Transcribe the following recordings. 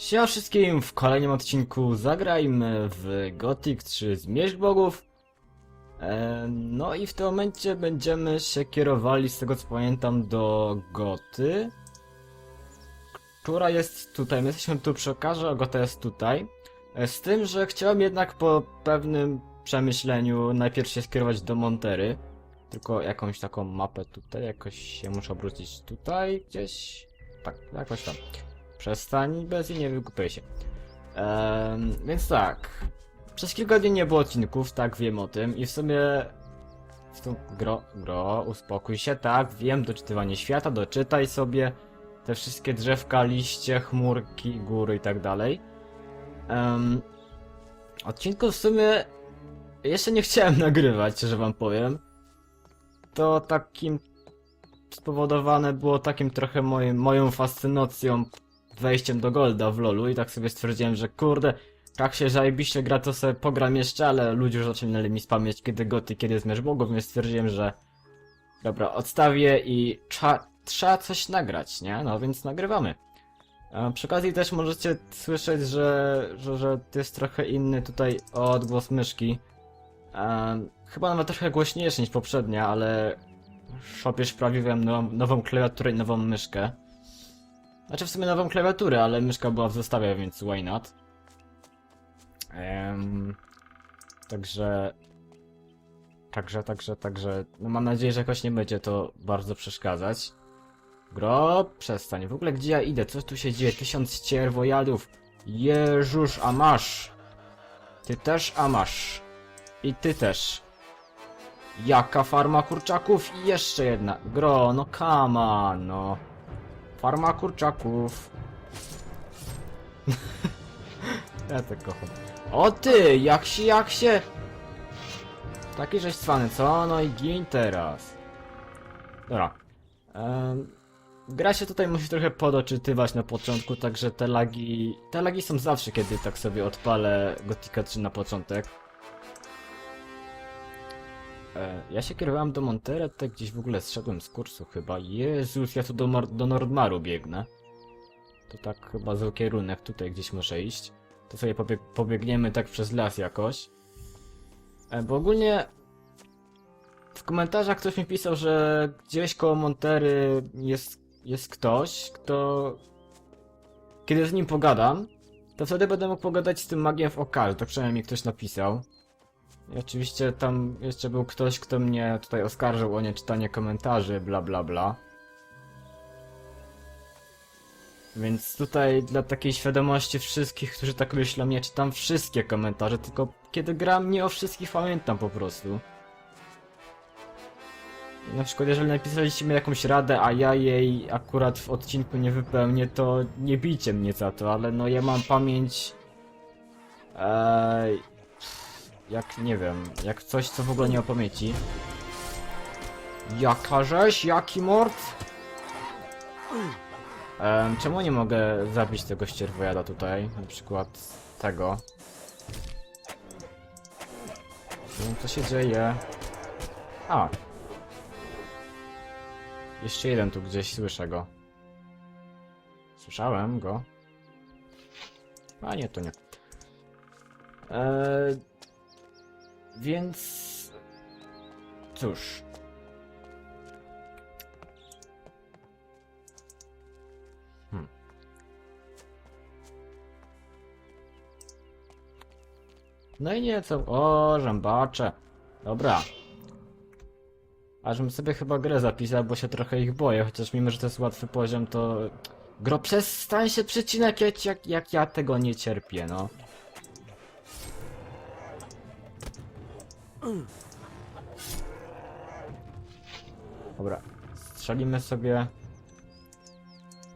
Siema wszystkim, w kolejnym odcinku zagrajmy w Gothic 3 Zmierzch Bogów. E, no i w tym momencie będziemy się kierowali, z tego co pamiętam, do Goty. Która jest tutaj, my jesteśmy tu przy okarze, a Gota jest tutaj. E, z tym, że chciałem jednak po pewnym przemyśleniu najpierw się skierować do Montery. Tylko jakąś taką mapę tutaj, jakoś się muszę obrócić tutaj gdzieś. Tak, jakoś tam. Przestań bez i nie wygłupiaj się. Ehm, więc tak. Przez kilka dni nie było odcinków, tak wiem o tym i w sumie... W tym gro, gro, uspokój się, tak, wiem, doczytywanie świata, doczytaj sobie te wszystkie drzewka, liście, chmurki, góry i tak dalej. Um, odcinków w sumie jeszcze nie chciałem nagrywać, że wam powiem. To takim spowodowane było takim trochę moim, moją fascynacją wejściem do Golda w LoLu i tak sobie stwierdziłem, że kurde, tak się zajebiście gra, to sobie pogram jeszcze, ale ludzie już zaczynali mi spamiać kiedy goty, kiedy zmierz bogów, więc stwierdziłem, że dobra, odstawię i trza, trzeba coś nagrać, nie? No więc nagrywamy. A przy okazji też możecie słyszeć, że, że, że jest trochę inny tutaj odgłos myszki. Chyba nawet trochę głośniejszy niż poprzednia, ale szopie sprawiłem nową, nową klawiaturę i nową myszkę. Znaczy w sumie nową klawiaturę, ale myszka była w zestawie, więc why not? Em, także... Także, także, także... No mam nadzieję, że jakoś nie będzie to bardzo przeszkadzać. Gro, przestań. W ogóle gdzie ja idę? Co tu się dzieje? Tysiąc cierwojadów. Jeżusz, a masz. Ty też, a masz. I ty też. Jaka farma kurczaków? I jeszcze jedna. Gro, no come on, no. Farma kurczaków. ja to kocham. O ty, jak się, jak się... Taki żeś cwany, co? No i gin teraz. Dobra. Gra się tutaj musi trochę podoczytywać na początku, także te lagi... Te lagi są zawsze, kiedy tak sobie odpalę Gothica 3 na początek. E, ja się kierowałem do Monterey, tutaj gdzieś w ogóle zszedłem z kursu chyba. Jezus, ja tu do, Mar- do Nordmaru biegnę. To tak chyba zły kierunek, tutaj gdzieś muszę iść. To sobie pobieg pobiegniemy tak przez las jakoś. E, bo ogólnie w komentarzach ktoś mi pisał, że gdzieś koło Montery jest, jest ktoś, kto... Kiedy z nim pogadam, to wtedy będę mógł pogadać z tym magiem w okarze, to przynajmniej ktoś napisał. I oczywiście tam jeszcze był ktoś, kto mnie tutaj oskarżył o nieczytanie komentarzy, bla bla bla. Więc tutaj dla takiej świadomości wszystkich, którzy tak myślą, nie czytam wszystkie komentarze, tylko kiedy gram nie o wszystkich pamiętam po prostu. Na przykład jeżeli napisaliście mi jakąś radę, a ja jej akurat w odcinku nie wypełnię, to nie bijcie mnie za to, ale no ja mam pamięć... Eee, jak nie wiem, jak coś co w ogóle nie o pamięci. Jaka rzeź, jaki mord? Em, czemu nie mogę zabić tego ścierwojada tutaj? Na przykład tego. Co się dzieje. A. Jeszcze jeden tu gdzieś, słyszę go. Słyszałem go. A nie, to nie. Eee, więc... Cóż. Hmm. No i nie, co... O, rzębacze. Dobra. Ażbym sobie chyba grę zapisał, bo się trochę ich boję, chociaż mimo, że to jest łatwy poziom, to... Gro, przestań się przycinać, jak, jak ja tego nie cierpię, no. Dobra, strzelimy sobie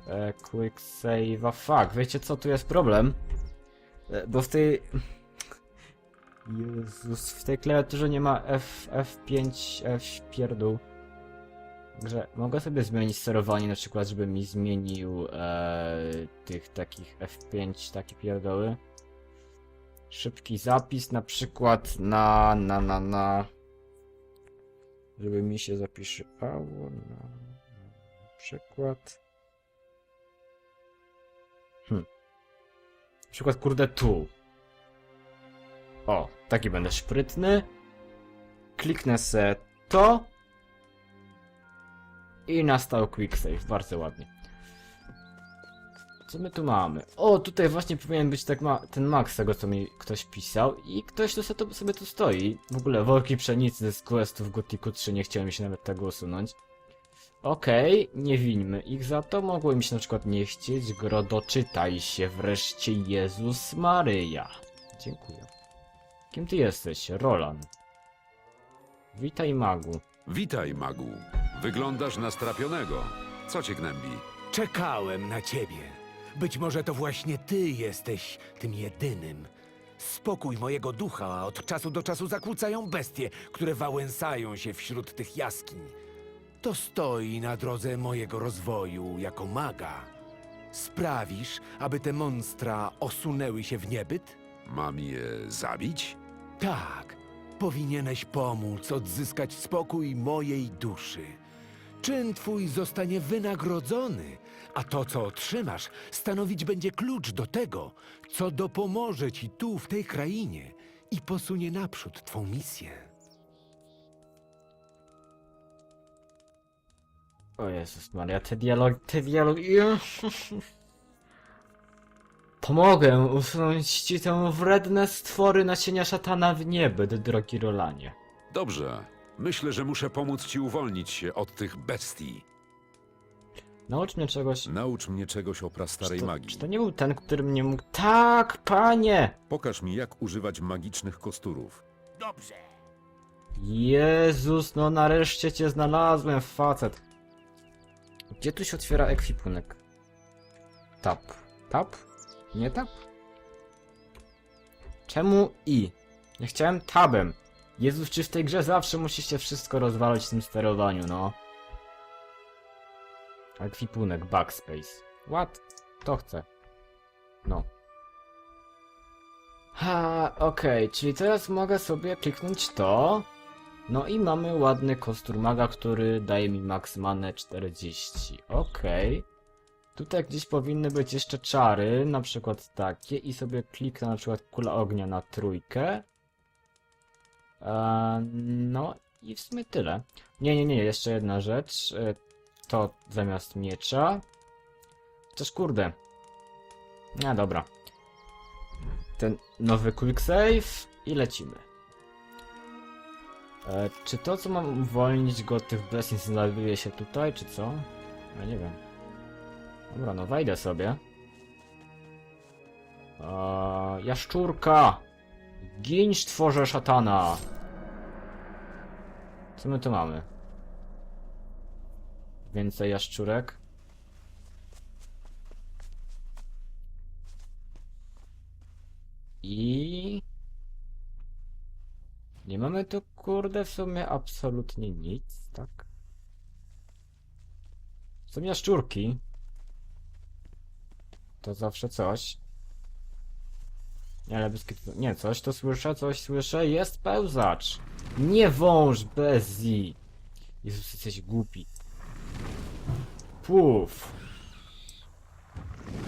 e, quick save. A fuck, wiecie co, tu jest problem? E, bo w tej... Jezus, w tej klawiaturze nie ma F, F5, F pierdół. Także mogę sobie zmienić sterowanie na przykład, żeby mi zmienił e, tych takich F5, takie pierdoły. Szybki zapis na przykład na, na, na, na... Żeby mi się zapisywało na, na przykład... Hmm. przykład, kurde, tu. O, taki będę sprytny. Kliknę se to. I nastał quick save, bardzo ładnie. Co my tu mamy? O, tutaj właśnie powinien być tak ma ten max tego, co mi ktoś pisał. I ktoś tu to sobie tu stoi. W ogóle worki pszenicy z questów Gotiku 3, nie chciałem się nawet tego usunąć. Okej, nie wińmy ich za to. Mogło im się na przykład nie chcieć. Gro, doczytaj się wreszcie Jezus Maryja. Dziękuję. Kim ty jesteś? Roland. Witaj, magu. Witaj, magu. Wyglądasz na strapionego. Co cię gnębi? Czekałem na ciebie. Być może to właśnie ty jesteś tym jedynym. Spokój mojego ducha od czasu do czasu zakłócają bestie, które wałęsają się wśród tych jaskiń. To stoi na drodze mojego rozwoju jako maga. Sprawisz, aby te monstra osunęły się w niebyt? Mam je zabić? Tak, powinieneś pomóc odzyskać spokój mojej duszy. Czyn twój zostanie wynagrodzony, a to, co otrzymasz, stanowić będzie klucz do tego, co dopomoże ci tu, w tej krainie i posunie naprzód twą misję. O Jezus Maria, te dialogi, te dialogi... Pomogę usunąć ci tę wredne stwory nasienia szatana w niebyt, drogi Rolanie. Dobrze. Myślę, że muszę pomóc ci uwolnić się od tych bestii. Naucz mnie czegoś... Naucz mnie czegoś o prastarej czy, to, magii. czy to nie był ten, który mnie mógł... Tak, panie! Pokaż mi, jak używać magicznych kosturów. Dobrze. Jezus, no nareszcie cię znalazłem, facet. Gdzie tu się otwiera ekwipunek? Tap. Tap? Nie tap? Czemu i? Ja chciałem tabem. Jezus, czy w tej grze zawsze musicie wszystko rozwalać w tym sterowaniu, no? Ekwipunek, backspace. What? To chcę. No. Ha, okej, czyli teraz mogę sobie kliknąć to. No i mamy ładny kostur maga, który daje mi max manę 40. Okej. Tutaj gdzieś powinny być jeszcze czary, na przykład takie i sobie kliknę na przykład kula ognia na trójkę. Eee, no i w sumie tyle. Nie, nie, nie, jeszcze jedna rzecz. To zamiast miecza. Chociaż kurde. No dobra. Ten nowy quick save i lecimy. E, czy to, co mam uwolnić go od tych blessings znajduje się tutaj, czy co? Ja nie wiem. Dobra, no wejdę sobie. E, jaszczurka! Giń, tworze szatana! Co my tu mamy? Więcej jaszczurek. I... Nie mamy tu kurde w sumie absolutnie nic, tak? Są jaszczurki. To zawsze coś. Ale bez Nie, coś to słyszę, coś słyszę. Jest pełzacz. Nie wąż bez zi. Jezus, jesteś głupi. Puf.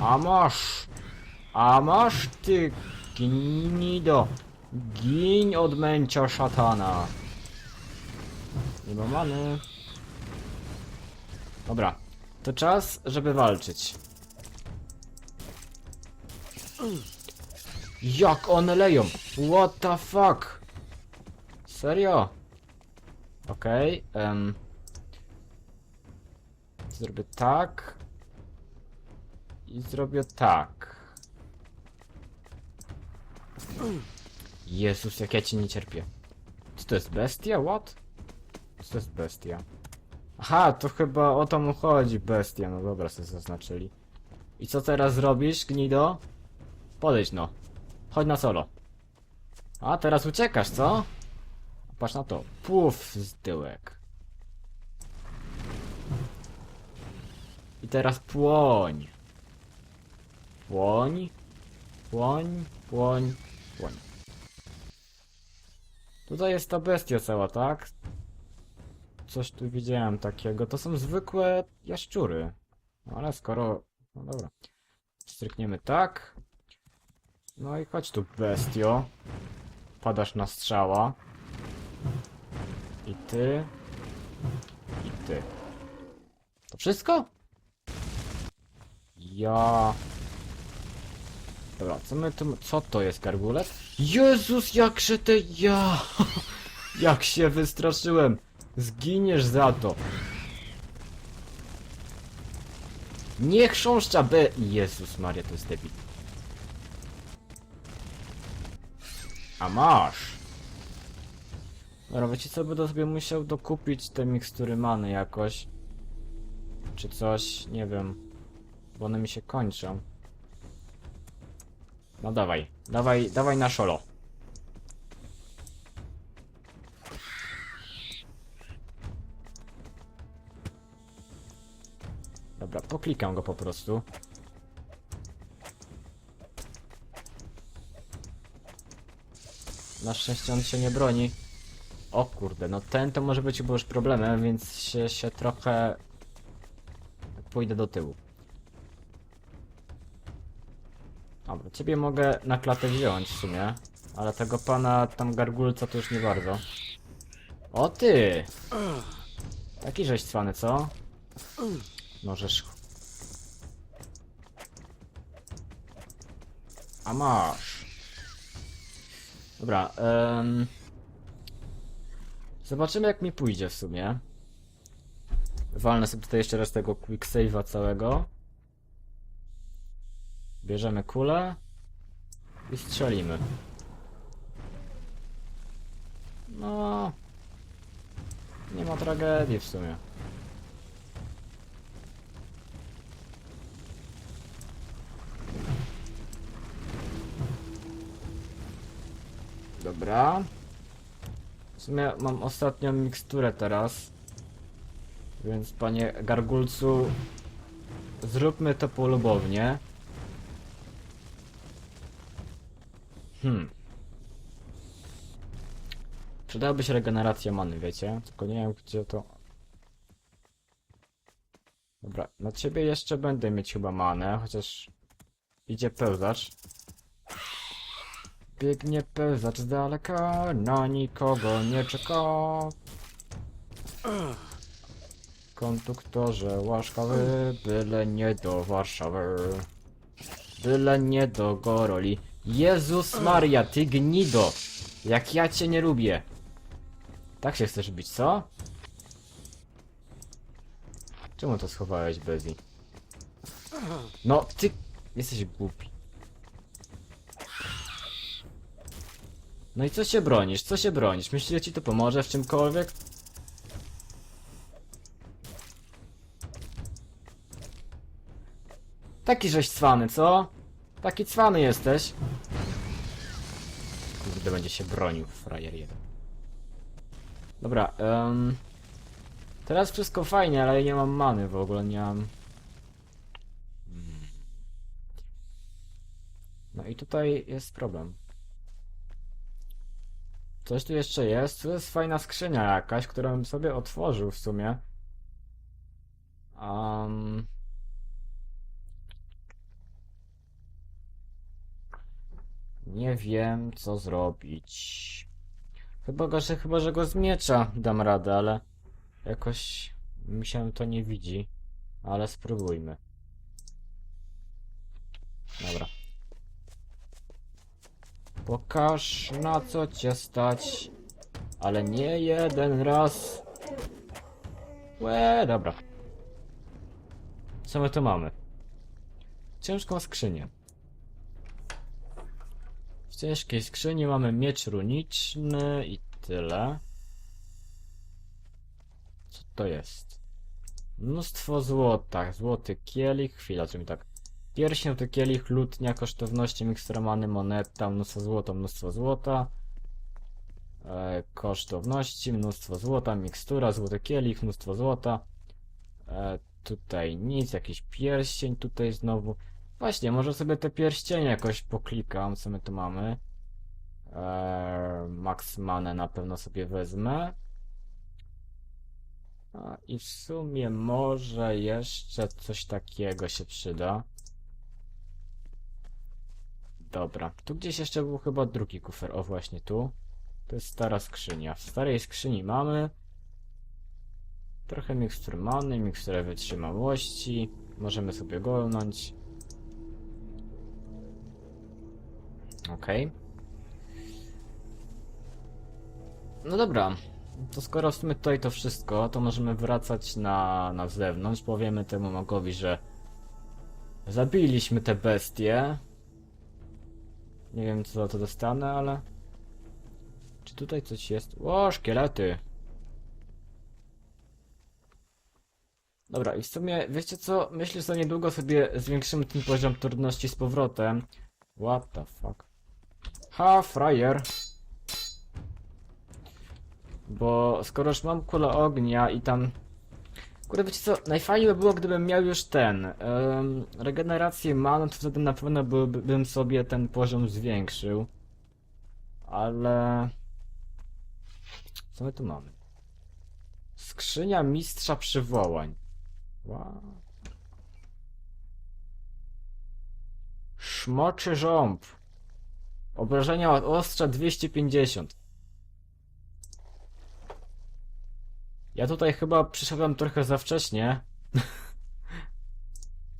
A masz. A masz ty gnido. Giń od męcia szatana. Nie ma many. Dobra. To czas, żeby walczyć. Jak one leją? What the fuck? Serio? Okej, em. Zrobię tak. I zrobię tak. Jezus, jak ja cię nie cierpię. Co to jest bestia? What? Co to jest bestia? Aha, to chyba o to mu chodzi, bestia. No dobra, sobie zaznaczyli. I co teraz zrobisz, gnido? Podejdź no. Chodź na solo. A, teraz uciekasz, co? Patrz na to. Puf, z tyłek. I teraz płoń. Płoń. Płoń, płoń, płoń. Tutaj jest ta bestia cała, tak? Coś tu widziałem takiego. To są zwykłe jaszczury. No ale skoro... No dobra. Strykniemy tak. No i chodź tu, bestio. Padasz na strzała. I ty. I ty. To wszystko? Ja... Dobra, co my tu... Co to jest, gargulec? Jezus, jakże te... Ja... Jak się wystraszyłem! Zginiesz za to! Nie chrząszcza B... Jezus Maria, to jest debil. A masz! Dobra, wiecie co, będę sobie musiał dokupić te mikstury many jakoś. Czy coś, nie wiem. Bo one mi się kończą. No dawaj, dawaj, dawaj na szolo. Dobra, poklikam go po prostu. Na szczęście on się nie broni. O kurde, no ten to może być już problemem, więc się, się trochę... Pójdę do tyłu. Ciebie mogę na klatę wziąć w sumie. Ale tego pana tam gargulca to już nie bardzo. O ty! Taki żeś cwany, co? Możesz... A masz. Dobra. Zobaczymy jak mi pójdzie w sumie. Walnę sobie tutaj jeszcze raz tego quick save'a całego. Bierzemy kulę i strzelimy. No. Nie ma tragedii w sumie. Dobra. W sumie mam ostatnią miksturę teraz. Więc panie gargulcu, zróbmy to polubownie. Hmm. Przydałaby się regeneracja many, wiecie? Tylko nie wiem gdzie to... Dobra, na ciebie jeszcze będę mieć chyba manę, chociaż... Idzie pełzacz. Biegnie pełzacz z daleka, na nikogo nie czeka. Konduktorze łaskawy, byle nie do Warszawy. Byle nie do Goroli. Jezus Maria, ty gnido! Jak ja cię nie lubię. Tak się chcesz bić, co? Czemu to schowałeś, Bezi? No, ty... Jesteś głupi. No i co się bronisz? Co się bronisz? Myślisz, że ci to pomoże w czymkolwiek? Taki żeś cwany, co? Taki cwany jesteś. Kurde, będzie się bronił, frajer jeden. Dobra, em, Teraz wszystko fajnie, ale nie mam many w ogóle, nie mam... No i tutaj jest problem. Coś tu jeszcze jest. Tu jest fajna skrzynia jakaś, którą bym sobie otworzył w sumie. Um... Nie wiem, co zrobić. Chyba, go, że, chyba, że go z miecza dam radę, ale jakoś mi się to nie widzi. Ale spróbujmy. Dobra. Pokaż na co cię stać. Ale nie jeden raz. Łe, dobra. Co my tu mamy? Ciężką skrzynię. W ciężkiej skrzyni mamy miecz runiczny i tyle. Co to jest? Mnóstwo złota. Złoty kielich. Chwila, co mi tak. Pierścień, kielich, lutnia, kosztowności, miksturomany, moneta, mnóstwo złota, mnóstwo złota. E, kosztowności, mnóstwo złota, mikstura, złoty kielich, mnóstwo złota. E, tutaj nic, jakiś pierścień tutaj znowu. Właśnie, może sobie te pierścienie jakoś poklikam, co my tu mamy. Eee, Max na pewno sobie wezmę. A, I w sumie może jeszcze coś takiego się przyda. Dobra, tu gdzieś jeszcze był chyba drugi kufer. O, właśnie tu. To jest stara skrzynia. W starej skrzyni mamy trochę mikstur many, miksturę wytrzymałości. Możemy sobie golnąć. Okej. No dobra. To skoro w sumie tutaj to wszystko, to możemy wracać na, na zewnątrz. Powiemy temu magowi, że zabiliśmy te bestie. Nie wiem co za to dostanę, ale... Czy tutaj coś jest? O, szkielety! Dobra, i w sumie, wiecie co? Myślę, że niedługo sobie zwiększymy ten poziom trudności z powrotem. What the fuck? Ha, frajer! Bo skoro już mam kulę ognia i tam... Kurde, wiecie co? Najfajniej by było, gdybym miał już ten... em, regenerację mana, to wtedy na pewno bym sobie ten poziom zwiększył. Ale... Co my tu mamy? Skrzynia mistrza przywołań. Wow. Szmoczy rząb. Obrażenia od ostrza 250. Ja tutaj chyba przyszedłem trochę za wcześnie,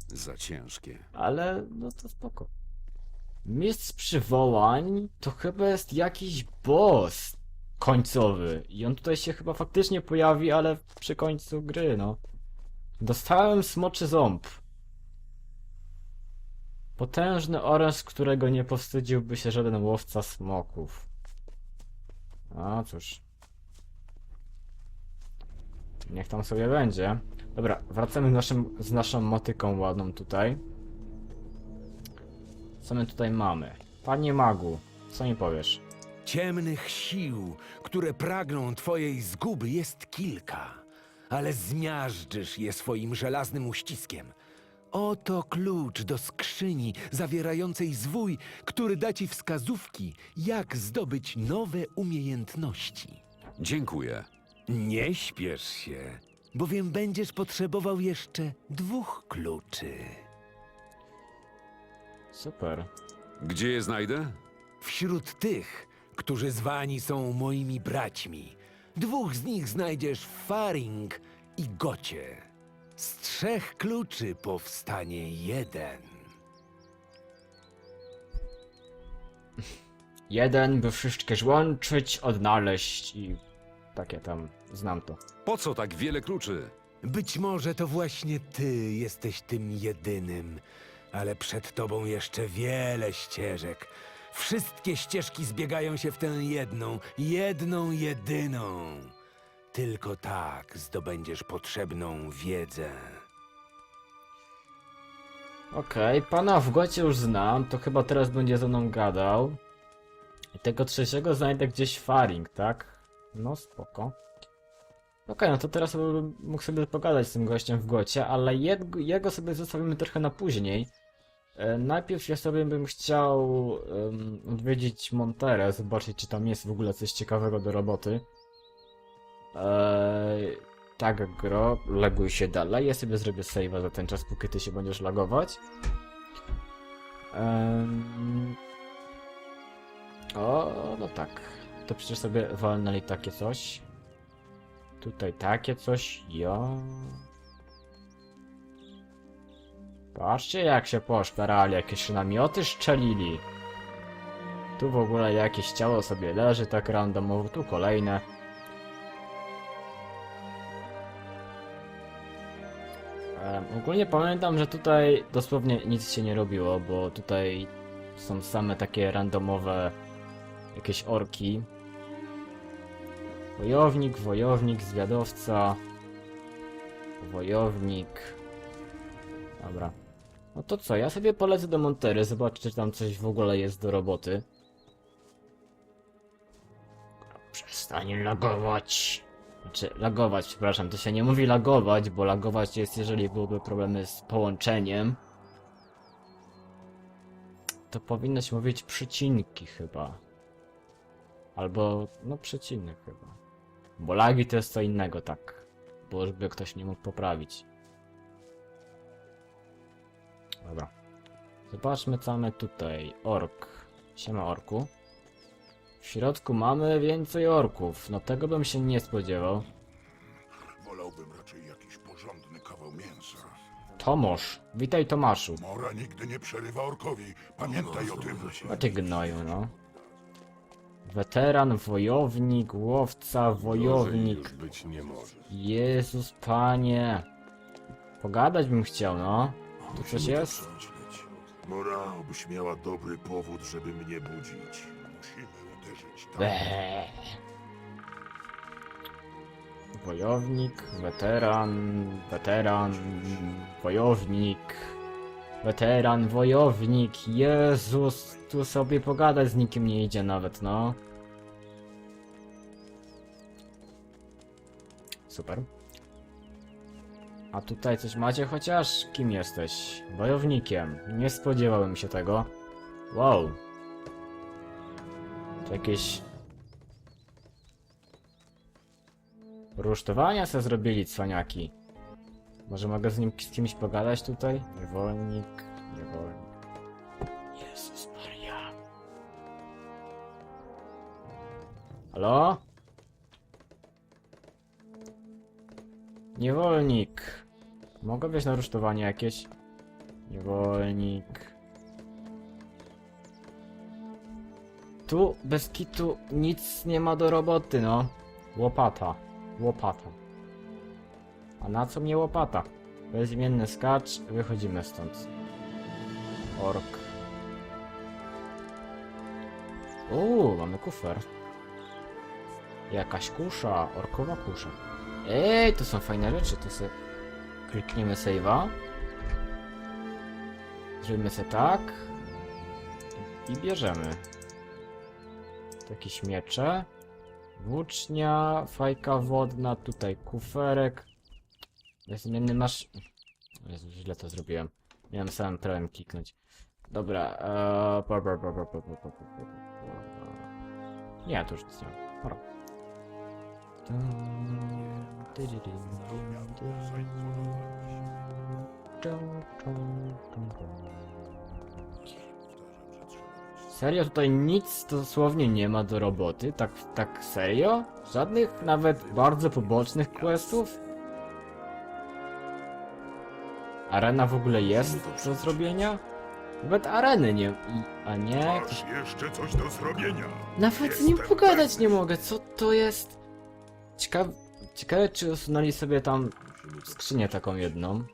Za ciężkie. ale no to spoko. Mistrz przywołań to chyba jest jakiś boss końcowy. I on tutaj się chyba faktycznie pojawi, ale przy końcu gry, no. Dostałem smoczy ząb. Potężny oręż, którego nie powstydziłby się żaden łowca smoków. A cóż. Niech tam sobie będzie. Dobra, wracamy z, naszym, z naszą motyką ładną tutaj. Co my tutaj mamy? Panie magu, co mi powiesz? Ciemnych sił, które pragną twojej zguby, jest kilka, ale zmiażdżysz je swoim żelaznym uściskiem. Oto klucz do skrzyni zawierającej zwój, który da ci wskazówki, jak zdobyć nowe umiejętności. Dziękuję. Nie śpiesz się, bowiem będziesz potrzebował jeszcze dwóch kluczy. Super. Gdzie je znajdę? Wśród tych, którzy zwani są moimi braćmi, dwóch z nich znajdziesz w Faring i Gocie. Z trzech kluczy powstanie jeden. Jeden, by wszystkie złączyć, odnaleźć i takie tam, znam to. Po co tak wiele kluczy? Być może to właśnie ty jesteś tym jedynym, ale przed tobą jeszcze wiele ścieżek. Wszystkie ścieżki zbiegają się w tę jedną, jedną, jedyną. Tylko tak zdobędziesz potrzebną wiedzę. Okej, pana w gocie już znam, to chyba teraz będzie ze mną gadał. I tego trzeciego znajdę gdzieś Faring, tak? No spoko. Okej, no to teraz bym mógł sobie pogadać z tym gościem w gocie, ale jego sobie zostawimy trochę na później. E, najpierw ja sobie bym chciał odwiedzić Monterę, zobaczyć czy tam jest w ogóle coś ciekawego do roboty. Eee, tak, gro, laguj się dalej. Ja sobie zrobię save'a za ten czas, póki ty się będziesz lagować. Em, o, no tak. To przecież sobie walnęli takie coś. Tutaj takie coś. Ja. Patrzcie jak się poszperali, jakieś namioty szczelili. Tu w ogóle jakieś ciało sobie leży tak randomowo, tu kolejne. Ogólnie pamiętam, że tutaj dosłownie nic się nie robiło, bo tutaj są same takie randomowe jakieś orki. Wojownik, wojownik, zwiadowca, wojownik. Dobra. No to co, ja sobie polecę do Montery, zobaczę czy tam coś w ogóle jest do roboty. Przestań lagować. Znaczy, lagować, przepraszam, to się nie mówi lagować, bo lagować jest, jeżeli byłyby problemy z połączeniem. To powinno się mówić przycinki chyba. Albo, no przecinek chyba. Bo lagi to jest co innego, tak. Bo żeby ktoś nie mógł poprawić. Dobra. Zobaczmy co mamy tutaj. Ork. Siema orku. W środku mamy więcej orków. No tego bym się nie spodziewał. Wolałbym raczej jakiś porządny kawał mięsa. Tomosz. Witaj Tomaszu. Mora nigdy nie przerywa orkowi. Pamiętaj o tym. A ty gnoju, no. Weteran, wojownik, łowca, wojownik. być nie może. Jezus panie. Pogadać bym chciał, no. Tu coś jest? Mora, obyś miała dobry powód, żeby mnie budzić. Eee. Wojownik, weteran, weteran, wojownik, weteran, wojownik. Jezus, tu sobie pogadać z nikim nie idzie nawet, no. Super. A tutaj coś macie chociaż? Kim jesteś? Wojownikiem. Nie spodziewałem się tego. Wow. To jakieś Rusztowania se zrobili cwaniaki. Może mogę z nim z kimś pogadać tutaj? Niewolnik, niewolnik. Jezus Maria. Halo? Niewolnik. Mogę wejść na rusztowanie jakieś? Niewolnik. Tu bez kitu nic nie ma do roboty, no. Łopata. Łopata. A na co mnie łopata? Bezimienny skacz, wychodzimy stąd. Ork. Uuu, mamy kufer. Jakaś kusza, orkowa kusza. Ej, to są fajne rzeczy, to sobie klikniemy save'a. Zrobimy sobie tak. I bierzemy. Jakieś miecze. Włócznia, fajka wodna, tutaj kuferek. Bezimienny masz... Jezu, źle to zrobiłem. Miałem samym prawem kliknąć. Dobra, eee... Nie, to już nic nie mam. Pora. Serio? Tutaj nic dosłownie nie ma do roboty? Tak, tak serio? Żadnych nawet bardzo pobocznych questów? Arena w ogóle jest do zrobienia? Nawet areny nie... i- a nie? Masz jeszcze coś do zrobienia. Nawet z nim Jestem pogadać nie mogę, co to jest? Ciekawe, ciekawe czy usunęli sobie tam skrzynię taką jedną.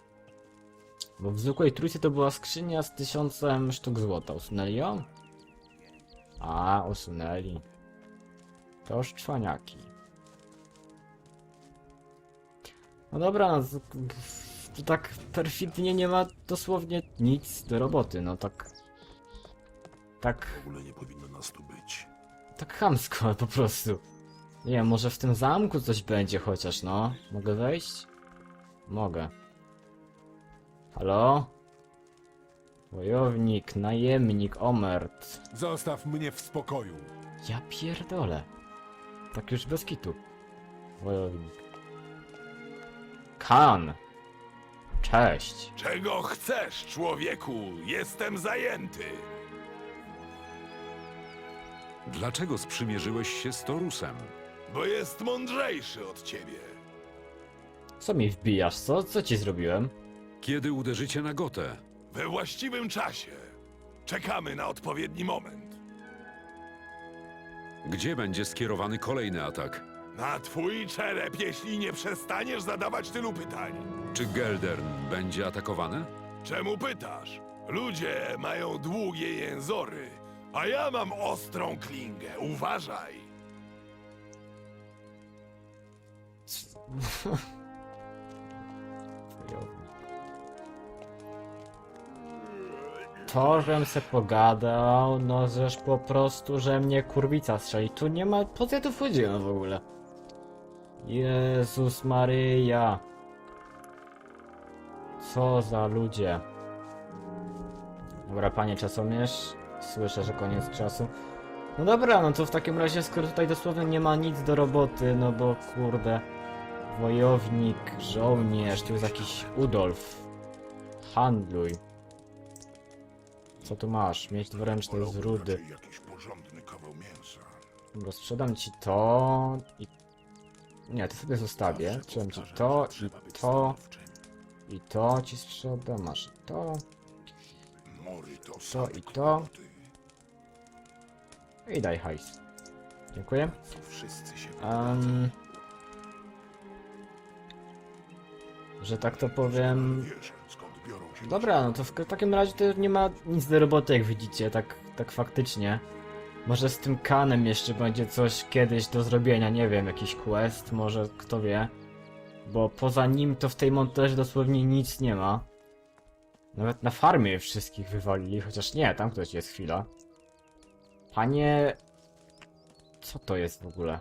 Bo w zwykłej trójce to była skrzynia z tysiącem sztuk złota. Usunęli ją? A, usunęli. To już czwaniaki. No dobra, no to, to tak perfidnie nie ma dosłownie nic do roboty, no tak... Tak W ogóle nie powinno nas tu być. tak chamsko po prostu. Nie wiem, może w tym zamku coś będzie chociaż, no. Mogę wejść? Mogę. Halo? Wojownik, najemnik, omert. Zostaw mnie w spokoju. Ja pierdolę. Tak już bez kitu. Wojownik. Kan. Cześć. Czego chcesz, człowieku? Jestem zajęty. Dlaczego sprzymierzyłeś się z Torusem? Bo jest mądrzejszy od ciebie. Co mi wbijasz, co? Co ci zrobiłem? Kiedy uderzycie na Gotę? We właściwym czasie. Czekamy na odpowiedni moment. Gdzie będzie skierowany kolejny atak? Na twój czerep, jeśli nie przestaniesz zadawać tylu pytań. Czy Geldern będzie atakowany? Czemu pytasz? Ludzie mają długie jęzory, a ja mam ostrą klingę. Uważaj. To, żem se pogadał, no żeż po prostu, że mnie kurwica strzeli. Tu nie ma... Po co ja tu wchodziłem w ogóle? Jezus Maryja. Co za ludzie. Dobra, panie czasomierz. Słyszę, że koniec czasu. No dobra, no to w takim razie, skoro tutaj dosłownie nie ma nic do roboty, no bo kurde... Wojownik, żołnierz, tu jest jakiś Udolf. Handluj. Co tu masz? Mieć dwuręczny z rudy. Jakiś porządny kawał mięsa. Dobra, sprzedam ci to i... Nie, to sobie zostawię. Sprzedam ci to i to i to ci sprzedam. Masz to Mory to to i to. i daj hajs. Dziękuję. Wszyscy się Um, że tak to powiem... Się Dobra, no to w takim razie to nie ma nic do roboty, jak widzicie, tak, tak faktycznie. Może z tym kanem jeszcze będzie coś kiedyś do zrobienia, nie wiem, jakiś quest, może kto wie. Bo poza nim to w tej montaży dosłownie nic nie ma. Nawet na farmie wszystkich wywalili, chociaż nie, tam ktoś jest chwila. Panie... Co to jest w ogóle?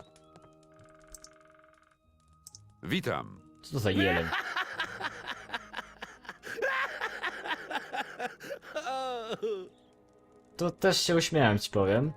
Witam. Co to za jeleń? To też się uśmiałem, ci powiem.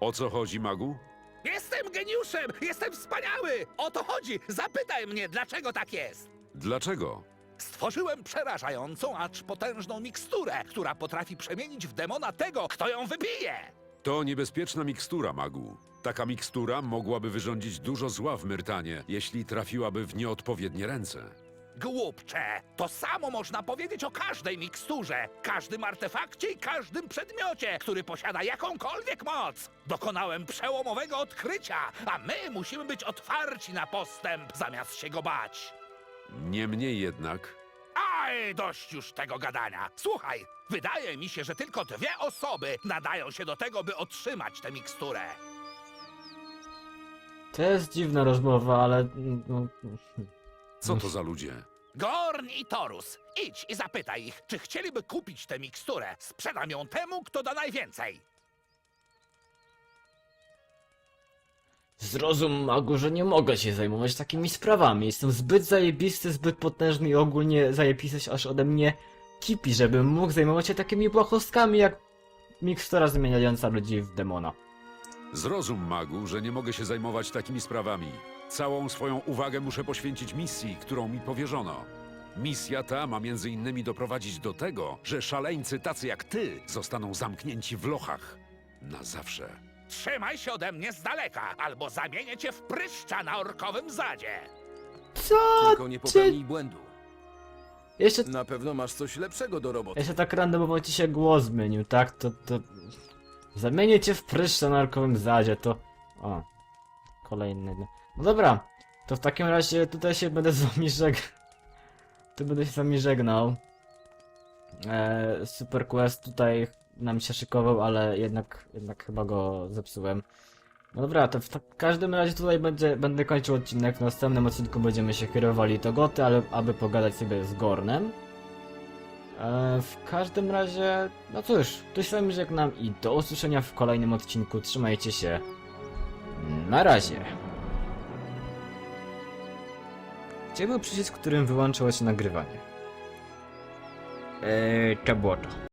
O co chodzi, magu? Jestem geniuszem! Jestem wspaniały! O to chodzi! Zapytaj mnie, dlaczego tak jest! Dlaczego? Stworzyłem przerażającą, acz potężną miksturę, która potrafi przemienić w demona tego, kto ją wypije! To niebezpieczna mikstura, magu. Taka mikstura mogłaby wyrządzić dużo zła w Myrtanie, jeśli trafiłaby w nieodpowiednie ręce. Głupcze! To samo można powiedzieć o każdej miksturze, każdym artefakcie i każdym przedmiocie, który posiada jakąkolwiek moc. Dokonałem przełomowego odkrycia, a my musimy być otwarci na postęp, zamiast się go bać. Niemniej jednak, Aj, dość już tego gadania. Słuchaj, wydaje mi się, że tylko dwie osoby nadają się do tego, by otrzymać tę miksturę. To jest dziwna rozmowa, ale... No, co to za ludzie? Gorn i Torus, idź i zapytaj ich, czy chcieliby kupić tę miksturę. Sprzedam ją temu, kto da najwięcej. Zrozum, Magu, że nie mogę się zajmować takimi sprawami. Jestem zbyt zajebisty, zbyt potężny i ogólnie zajebisty aż ode mnie kipi, żebym mógł zajmować się takimi błahostkami jak mikstura zmieniająca ludzi w demona. Zrozum, magu, że nie mogę się zajmować takimi sprawami. Całą swoją uwagę muszę poświęcić misji, którą mi powierzono. Misja ta ma między innymi doprowadzić do tego, że szaleńcy tacy jak ty zostaną zamknięci w lochach. Na zawsze. Trzymaj się ode mnie z daleka, albo zamienię cię w pryszcza na orkowym zadzie. Co? Tylko nie popełnij błędu. Jeszcze, Na pewno masz coś lepszego do roboty. jeszcze tak randomowo ci się głos zmienił, tak? To, to... Zamienię cię w pryszcza na narkowym zadzie, to... O. Kolejny... no. Dobra, to w takim razie tutaj się będę z wami żegnał. Tu będę się z wami żegnał. E, Super Quest tutaj nam się szykował, ale jednak, jednak chyba go zepsułem. No dobra, to w ta- każdym razie tutaj będzie, będę kończył odcinek. W następnym odcinku będziemy się kierowali do Goty, ale aby pogadać sobie z Gornem. E, w każdym razie, no cóż, tu się z wami żegnam i do usłyszenia w kolejnym odcinku. Trzymajcie się. Na razie. Gdzie był przycisk, którym wyłączyło się nagrywanie? Eee, to było to.